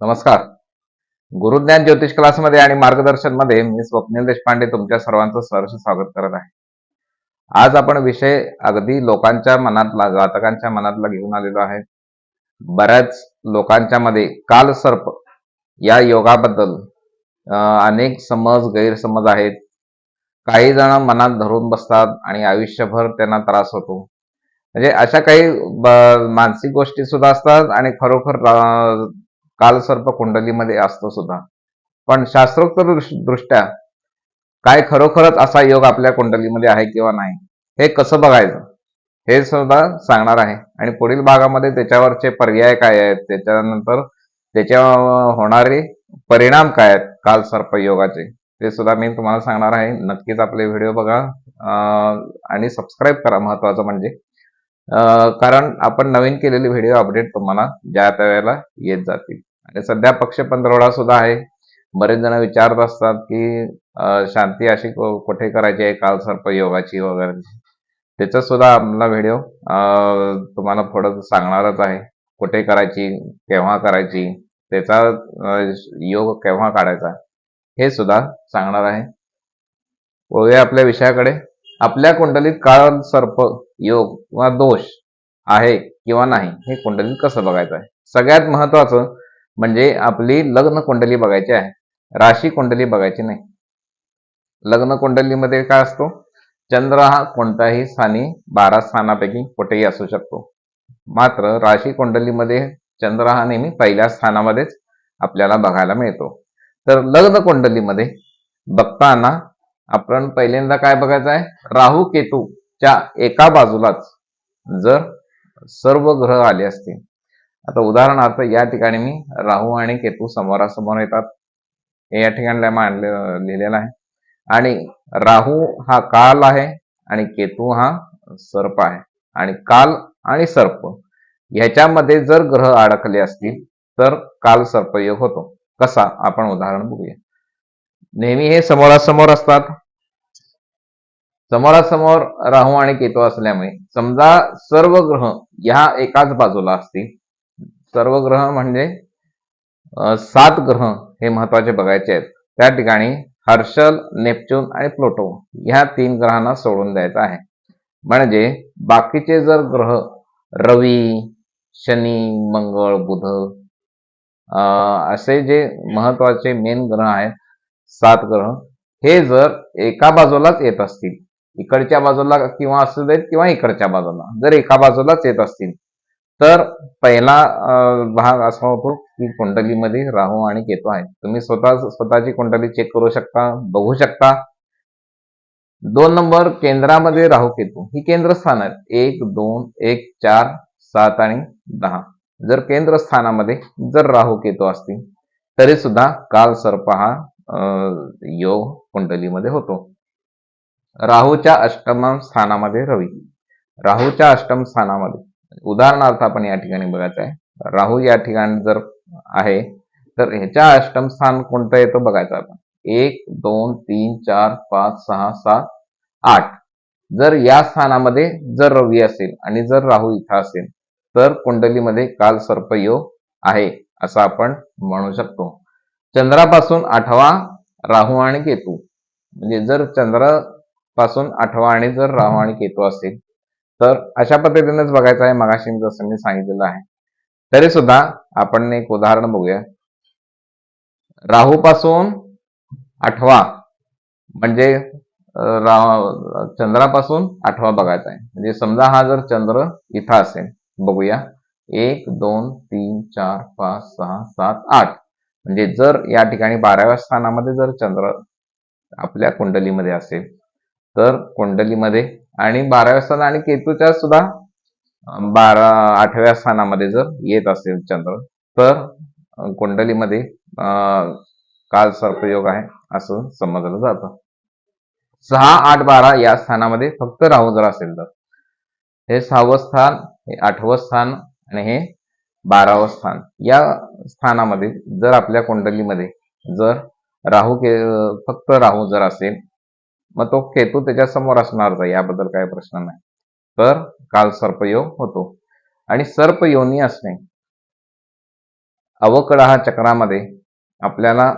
नमस्कार. गुरुज्ञान ज्योतिष क्लासमध्ये आणि मार्गदर्शनमध्ये मी स्वप्नील देशपांडे तुमच्या सर्वांचं सहर्ष स्वागत करत आहे. आज आपण विषय अगदी लोकांच्या मनातला जातकांच्या मनातला घेऊन आलेलो आहे. बऱ्याच लोकांच्या मध्ये काल सर्प या योगाबद्दल अनेक समज गैरसमज आहेत. काही जण मनात धरून बसतात आणि आयुष्यभर त्यांना त्रास होतो. म्हणजे अशा काही मानसिक गोष्टी सुद्धा असतात आणि खरोखर कालसर्प कुंडलीमध्ये असतो सुद्धा. पण शास्त्रोक्त दृष्ट्या काय खरोखरच असा योग आपल्या कुंडलीमध्ये आहे किंवा नाही हे कसं बघायचं? हे सुद्धा सांगणार आहे. आणि पुढील भागामध्ये त्याच्यावरचे पर्याय काय आहेत? त्याच्यानंतर त्याच्या होणारे परिणाम काय आहेत कालसर्प योगाचे? ते सुद्धा मी तुम्हाला सांगणार आहे. नक्कीच आपले व्हिडिओ बघा. आणि सबस्क्राईब करा. महत्वाचं म्हणजे कारण आपण नवीन केलेले व्हिडिओ अपडेट तुम्हाला ज्या त्या वेळेला येत जातील. आणि सध्या पक्ष पंधरवडा सुद्धा आहे. बरेच जण विचारत असतात की शांती अशी कुठे करायची आहे? काल सर्प योगाची वगैरे. त्याचा सुद्धा आपला व्हिडिओ तुम्हाला पुढं सांगणारच आहे. कुठे करायची? केव्हा करायची? त्याचा योग केव्हा काढायचा? हे सुद्धा सांगणार आहे. वळूया आपल्या विषयाकडे. आपल्या कुंडलीत काळ सर्प योग किंवा दोष आहे किंवा नाही हे कुंडलीत कसं बघायचं आहे? सगळ्यात महत्वाचं म्हणजे आपली लग्न कुंडली बघायची आहे. राशी कुंडली बघायची नाही. लग्न कुंडलीमध्ये काय असतो? चंद्र हा कोणत्याही स्थानी बारा स्थानापैकी कुठेही असू शकतो. मात्र राशी कुंडलीमध्ये चंद्र हा नेहमी पहिल्या स्थानामध्येच आपल्याला बघायला मिळतो. तर लग्न कुंडलीमध्ये बघताना आपण पहिल्यांदा काय बघायचं आहे? राहू केतूच्या एका बाजूलाच जर सर्व ग्रह आले असतील. आता उदाहरणार्थ या ठिकाणी मी राहू आणि केतू समोरासमोर येतात. हे या ठिकाणी मांडले लिहिलेलं आहे. आणि राहू हा काल आहे आणि केतू हा सर्प आहे. आणि काल आणि सर्प ह्याच्यामध्ये जर ग्रह अडकले असतील तर काल सर्पयोग होतो. कसा? आपण उदाहरण बघूया. नेहमी हे समोरासमोर असतात. समोरासमोर राहू आणि केतू असल्यामुळे समजा सर्व ग्रह ह्या एकाच बाजूला असतील. सर्व ग्रह म्हणजे सात ग्रह हे महत्त्वाचे बघायचे आहेत. त्या ठिकाणी हर्षल नेपच्यून आणि प्लुटो ह्या तीन ग्रहांना सोडून द्यायचं आहे. म्हणजे बाकीचे जर ग्रह रवी शनी मंगळ बुध असे जे महत्त्वाचे मेन ग्रह आहेत सात ग्रह हे जर एका बाजूलाच येत असतील इकडच्या बाजूला किंवा असू देत किंवा इकडच्या बाजूला जर एका बाजूलाच येत असतील तर पहिला भाग असा होतो की कुंडलीमध्ये राहू आणि केतू आहेत. तुम्ही स्वतः स्वतःची कुंडली चेक करू शकता बघू शकता. दोन नंबर केंद्रामध्ये राहू केतू. ही केंद्रस्थान आहेत. एक दोन एक चार सात आणि दहा. जर केंद्रस्थानामध्ये जर राहू केतू असतील तरी सुद्धा काल सर्प हा योग कुंडलीमध्ये होतो. राहूच्या अष्टम स्थानामध्ये रवी. राहूच्या अष्टम स्थानामध्ये. उदाहरणार्थ आपण या ठिकाणी बघायचं आहे. राहू या ठिकाणी जर आहे तर ह्याच्या अष्टम स्थान कोणतं येतो बघायचं आपण. एक दोन तीन चार पाच सहा सात आठ. जर या स्थानामध्ये जर रवी असेल आणि जर राहू इथं असेल तर कुंडलीमध्ये काल सर्पयोग आहे असं आपण म्हणू शकतो. चंद्रापासून आठवा राहू आणि केतू. म्हणजे जर चंद्रपासून आठवा आणि जर राहू आणि केतू असेल तर अशा पद्धतीनेच बघायचं आहे. मगाशी जसं मी सांगितलेलं आहे. तरी सुद्धा आपण एक उदाहरण बघूया. राहू पासून आठवा म्हणजे चंद्रापासून आठवा बघायचा आहे. म्हणजे समजा हा जर चंद्र इथं असेल बघूया. एक दोन तीन चार पाच सहा सात आठ. म्हणजे जर या ठिकाणी बाराव्या स्थानामध्ये जर चंद्र आपल्या कुंडलीमध्ये असेल तर कुंडलीमध्ये आणि बाराव्या स्थान आणि केतूच्या सुद्धा बारा आठव्या स्थानामध्ये जर येत असेल चंद्र तर कुंडलीमध्ये काल सर्पयोग आहे असं समजलं जातं. सहा आठ बारा या स्थानामध्ये फक्त राहू जर असेल तर. हे सहावं स्थान हे आठवं स्थान आणि हे बारावं स्थान. या स्थानामध्ये जर आपल्या कुंडलीमध्ये जर राहू के फक्त राहू जर असेल मग तो केतू त्याच्यासमोर असणारच आहे याबद्दल काही प्रश्न नाही. तर काल सर्पयोग होतो. आणि सर्पयोनी असणे अवकडहा चक्रामध्ये आपल्याला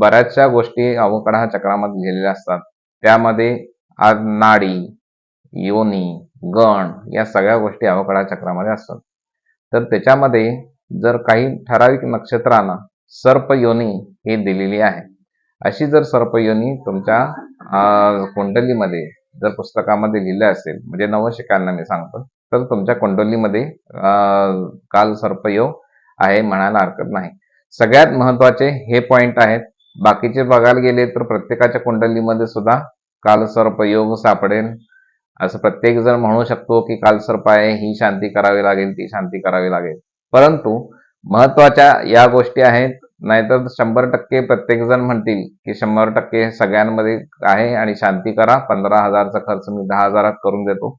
बऱ्याचशा गोष्टी अवकडहा चक्रामध्ये लिहिलेल्या असतात. त्यामध्ये आज नाडी योनी गण या सगळ्या गोष्टी अवकडा चक्रामध्ये असतात. तर त्याच्यामध्ये जर काही ठराविक नक्षत्रांना सर्पयोनी हे ही दिलेली आहे. अशी जर सर्प योनी तुमच्या कुंडलीमध्ये जर पुस्तकामध्ये लिहिलं असेल म्हणजे नवशिकांना मी सांगतो तर तुमच्या कुंडलीमध्ये काल सर्पयोग आहे म्हणायला हरकत नाही. सगळ्यात महत्त्वाचे हे पॉइंट आहेत. बाकीचे बघायला गेले तर प्रत्येकाच्या कुंडलीमध्ये सुद्धा काल सर्पयोग सापडेल. असं प्रत्येक जण म्हणू शकतो की काल सर्प आहे ही शांती करावी लागेल ती शांती करावी लागेल. परंतु महत्त्वाच्या या गोष्टी आहेत नाहीतर शंभर टक्के प्रत्येक जण म्हणतील की शंभर टक्के सगळ्यांमध्ये आहे आणि शांती करा पंधरा हजारचा खर्च मी दहा हजारात करून देतो.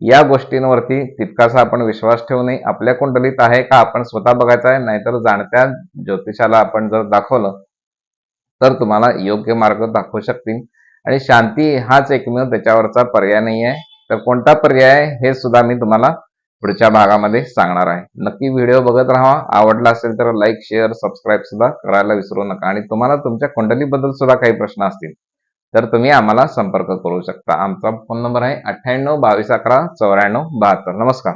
या गोष्टींवरती तितकासा आपण विश्वास ठेवू नये. आपल्या कुंडलीत आहे का आपण स्वतः बघायचं आहे? नाहीतर जाणत्या ज्योतिषाला आपण जर दाखवलं तर तुम्हाला योग्य मार्ग दाखवू शकतील. आणि शांती हाच एकमेव त्याच्यावरचा पर्याय नाही आहे तर कोणता पर्याय आहे हे सुद्धा मी तुम्हाला पुढच्या भागामध्ये सांगणार आहे. नक्की व्हिडिओ बघत राहा. आवडला असेल तर लाईक शेअर सबस्क्राईब सुद्धा करायला विसरू नका. आणि तुम्हाला तुमच्या कुंडलीबद्दल सुद्धा काही प्रश्न असतील तर तुम्ही आम्हाला संपर्क करू शकता. आमचा फोन नंबर आहे अठ्ठ्याण्णव बावीस अकरा चौऱ्याण्णव बहात्तर. नमस्कार.